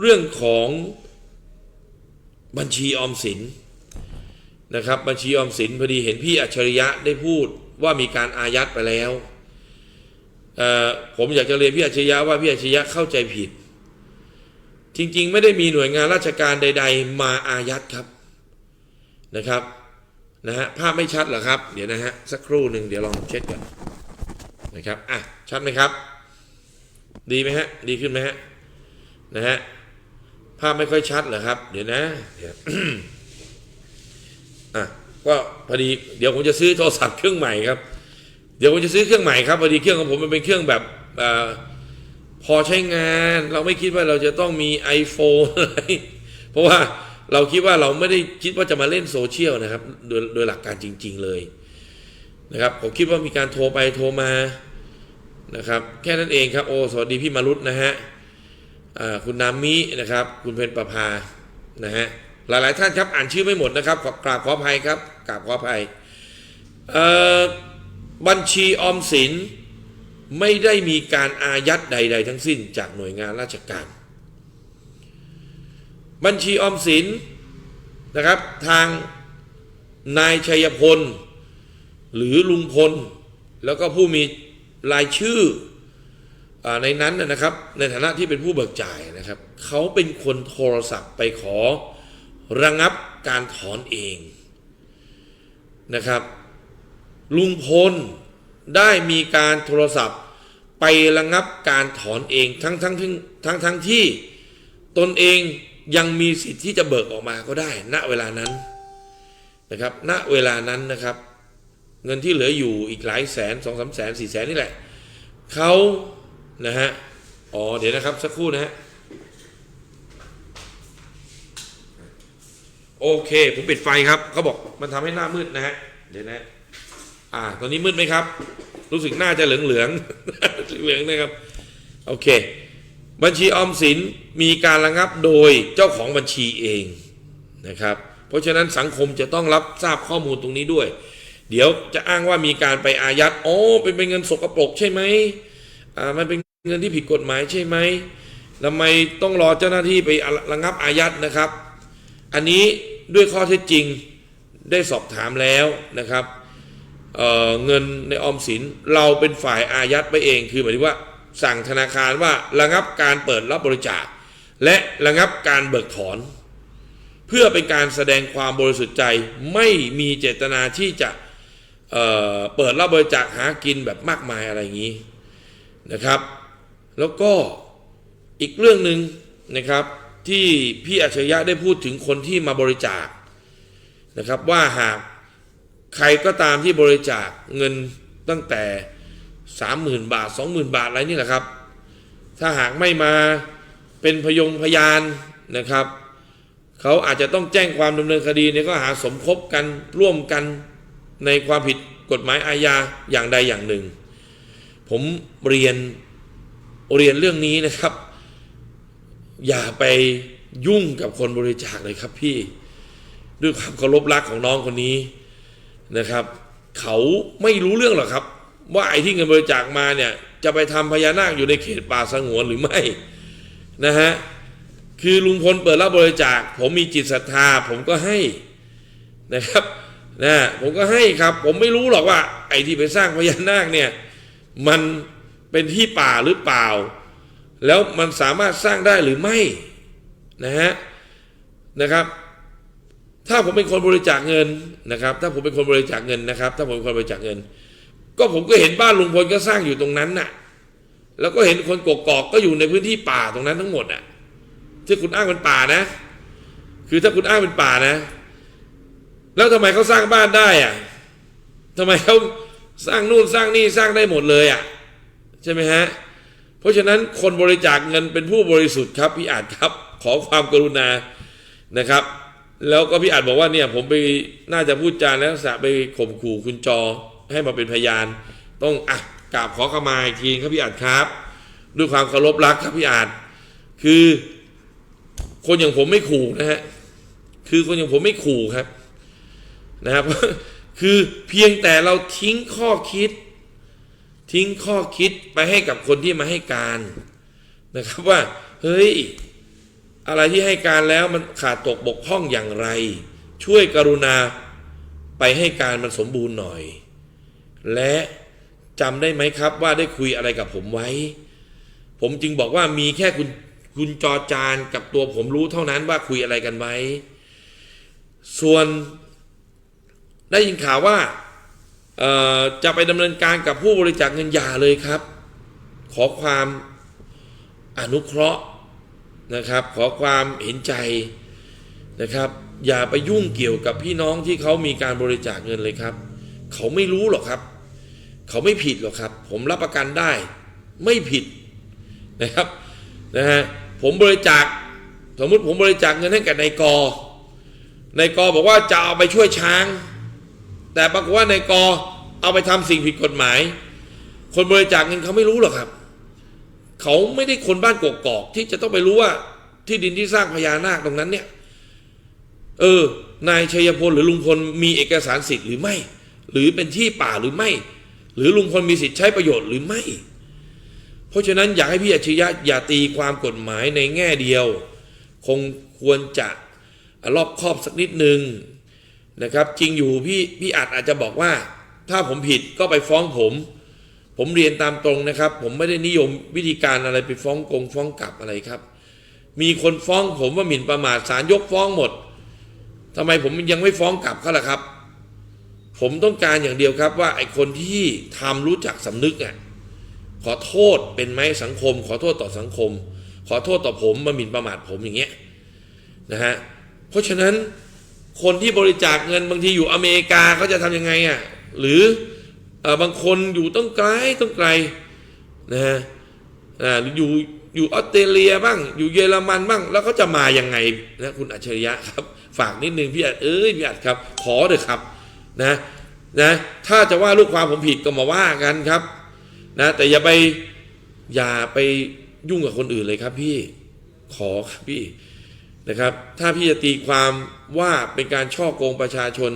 เรื่องของบัญชีออมสินนะครับบัญชีออมสินพอดีเห็นพี่อัจฉริยะได้พูดว่ามีการอายัดไปแล้ว ผมอยากจะเรียนพี่อัจฉริยะว่าพี่อัจฉริยะเข้าใจผิด จริง ๆ ไม่ได้มีหน่วยงานราชการใด ๆ มาอายัดครับนะครับนะฮะภาพไม่ชัดเหรอครับ เดี๋ยวนะฮะสักครู่หนึ่งเดี๋ยวลองเช็คก่อนนะครับอะชัดไหมครับ ดีไหมฮะดีขึ้นไหมฮะนะฮะ ภาพไม่ค่อยชัดเหรอครับ เดี๋ยวนะเดี๋ยวอะก็พอดีเดี๋ยวผมจะซื้อโทรศัพท์เครื่องใหม่ครับ เดี๋ยวผมจะซื้อเครื่องใหม่ครับพอดีเครื่องของผมมันเป็นเครื่องแบบอาพอใช้งานเราไม่คิดว่าเราจะต้องมี iPhone อะไรเพราะว่าเราคิดว่าเราไม่ได้คิดว่าจะมาเล่นโซเชียลนะครับ โดยโดยหลักการจริง ๆ เลยนะครับผมคิดว่ามีการโทรไปโทรมานะครับ แค่นั้นเองครับโอสวัสดีพี่มารุตนะฮะ คุณนามินะครับ คุณเพนประภานะฮะหลายๆท่านครับอ่านชื่อไม่หมดนะครับกราบขออภัยครับกราบขออภัยบัญชีออมสินไม่ได้มีการอายัดใด ๆ ทั้งสิ้นจากหน่วยงานราชการ บัญชีออมสินนะครับทางนายชัยพล หรือลุงพล แล้วก็ผู้มีรายชื่อ ในนั้นนะครับในฐานะที่เป็นผู้เบิกจ่ายนะครับเขาเป็นคนโทรศัพท์ไปขอระงับการถอนเองนะครับ ลุงพลได้มีการโทรศัพท์ไประงับการถอนเองทั้งทั้งทั้งทั้งทั้งที่ตนเองยังมีสิทธิ์ที่จะเบิกออกมาก็ได้ ณเวลานั้นนะครับ ณเวลานั้นนะครับ เงินที่เหลืออยู่อีกหลายแสนสองสามแสนสี่แสนนี่แหละเขา นะฮะ อ๋อ เดี๋ยวนะครับ สักครู่นะฮะ โอเค ผมปิดไฟครับ เขาบอกมันทำให้หน้ามืดนะฮะ เดี๋ยวนะ อ่า ตอนนี้มืดไหมครับ รู้สึกหน้าจะเหลืองเหลืองเหลืองนะครับ โอเค บัญชีออมสินมีการระงับโดยเจ้าของบัญชีเองนะครับ เพราะฉะนั้นสังคมจะต้องรับทราบข้อมูลตรงนี้ด้วย เดี๋ยวจะอ้างว่ามีการไปอายัดโอ้เป็นเป็นเงินสกปรกใช่ไหมอ่ามันเป็น เงินที่ผิดกฎหมายใช่ไหมทำไมต้องรอเจ้าหน้าที่ไประงับอายัดนะครับ อันนี้ด้วยข้อเท็จจริงได้สอบถามแล้วนะครับเเงินในออมสินเราเป็นฝ่ายอายัดไปเอง คือหมายถึงว่าสั่งธนาคารว่าระงับการเปิดรับบริจาค และระงับการเบิกถอน เพื่อเป็นการแสดงความบริสุทธิ์ใจไม่มีเจตนาที่จะเเปิดรับบริจาคหากินแบบมากมายอะไรอย่างนี้นะครับ แล้วก็อีกเรื่องหนึ่งนะครับ ที่พี่อัจฉริยะได้พูดถึงคนที่มาบริจาคนะครับ ว่าหากใครก็ตามที่บริจาคเงินตั้งแต่สามหมื่นบาทสองหมื่นบาทอะไรนี่แหละครับ ถ้าหากไม่มาเป็นพยงพยานนะครับเขาอาจจะต้องแจ้งความดำเนินคดีในข้อหาสมคบกันร่วมกันในความผิดกฎหมายอาญาอย่างใดอย่างหนึ่ง ผมเรียน เรียนเรื่องนี้นะครับ อย่าไปยุ่งกับคนบริจาคเลยครับพี่ ด้วยความเคารพรักของน้องคนนี้นะครับ เขาไม่รู้เรื่องหรอกครับ ว่าไอ้ที่เงินบริจาคมาเนี่ย จะไปทำพญานาคอยู่ในเขตป่าสงวนหรือไม่นะฮะคือลุงพลเปิดรับบริจาค ผมมีจิตศรัทธา ผมก็ให้นะครับนะผมก็ให้ครับ ผมไม่รู้หรอกว่า ไอ้ที่ไปสร้างพญานาคเนี่ย มัน เป็นที่ป่าหรือเปล่า แล้วมันสามารถสร้างได้หรือไม่นะฮะนะครับ ถ้าผมเป็นคนบริจาคเงินนะครับ ถ้าผมเป็นคนบริจาคเงินนะครับ ถ้าผมเป็นคนบริจาคเงิน ก็ผมก็เห็นบ้านลุงพลก็สร้างอยู่ตรงนั้นน่ะ แล้วก็เห็นคนกกอกก็อยู่ในพื้นที่ป่าตรงนั้นทั้งหมดอะที่คุณอ้างเป็นป่านะ คือถ้าคุณอ้างเป็นป่านะ แล้วทำไมเขาสร้างบ้านได้อะทำไมเขาสร้างนู่นสร้างนี่สร้างได้หมดเลยอะ ใช่ไหมฮะ เพราะฉะนั้นคนบริจาคเงินเป็นผู้บริสุทธิ์ครับพี่อาจครับขอความกรุณานะครับ แล้วก็พี่อาจบอกว่าเนี่ยผมไปน่าจะพูดจาแล้วสะไปข่มขู่คุณจอให้มาเป็นพยาน ต้องอะกราบขอขมาอีกทีครับพี่อาจครับ ด้วยความเคารพรักครับพี่อาจคือ คนอย่างผมไม่ขู่นะฮะคือคนอย่างผมไม่ขู่ครับนะครับคือเพียงแต่เราทิ้งข้อคิด ทิ้งข้อคิดไปให้กับคนที่มาให้การนะครับว่า เฮ้ย อะไรที่ให้การแล้วมันขาดตกบกพร่องอย่างไร ช่วยกรุณาไปให้การมันสมบูรณ์หน่อย และจำได้ไหมครับว่าได้คุยอะไรกับผมไว้ ผมจึงบอกว่ามีแค่คุณคุณจอจานกับตัวผมรู้เท่านั้นว่าคุยอะไรกันไว้ ส่วนได้ยินข่าวว่า จะไปดำเนินการกับผู้บริจาคเงินอย่าเลยครับ ขอความอนุเคราะห์นะครับ ขอความเห็นใจนะครับ อย่าไปยุ่งเกี่ยวกับพี่น้องที่เขามีการบริจาคเงินเลยครับ เขาไม่รู้หรอกครับ เขาไม่ผิดหรอกครับ ผมรับประกันได้ไม่ผิดนะครับนะฮะผมบริจาคสมมุติผมบริจาคเงินให้กับนายกนายกบอกว่าจะเอาไปช่วยช้าง แต่ปรากฏว่านายกเอาไปทำสิ่งผิดกฎหมาย คนบริจาคเงินเขาไม่รู้หรอกครับ เขาไม่ได้คนบ้านกกอกที่จะต้องไปรู้ว่าที่ดินที่สร้างพญานาคตรงนั้นเนี่ย เออ นายชัยพลหรือลุงพลมีเอกสารสิทธิ์หรือไม่ หรือเป็นที่ป่าหรือไม่ หรือลุงพลมีสิทธิ์ใช้ประโยชน์หรือไม่ เพราะฉะนั้นอยากให้พี่อัจฉริยะอย่าตีความกฎหมายในแง่เดียว คงควรจะรอบครอบสักนิดนึง นะครับจริงอยู่พี่พี่อาจอาจจะบอกว่า ถ้าผมผิดก็ไปฟ้องผม ผมเรียนตามตรงนะครับ ผมไม่ได้นิยมวิธีการอะไรไปฟ้องกงฟ้องกลับอะไรครับ มีคนฟ้องผมว่าหมิ่นประมาทศาลยกฟ้องหมดทำไมผมยังไม่ฟ้องกลับเขาล่ะครับ ผมต้องการอย่างเดียวครับว่าไอ้คนที่ทำรู้จักสำนึกอะขอโทษเป็นไหมสังคม ขอโทษต่อสังคม ขอโทษต่อผมมาหมิ่นประมาทผมอย่างเงี้ยนะฮะเพราะฉะนั้น คนที่บริจาคเงินบางทีอยู่อเมริกาเขาจะทำยังไงอะหรืออบางคนอยู่ต้องไกลต้องไกลนะฮะอ่าอยู่อยู่ออสเตรเลียบ้าง อยู่เยอรมันบ้าง แล้วเขาจะมายังไงนะคุณอัจฉริยะครับ ฝากนิดนึงพี่อัดเอ้ยพี่อัดครับ ขอเถอะครับนะนะถ้าจะว่าลูกความผมผิดก็มาว่ากันครับนะแต่อย่าไปอย่าไปยุ่งกับคนอื่นเลยครับพี่ขอครับพี่ นะครับ ถ้าพี่จะตีความว่าเป็นการช่อโกงประชาชน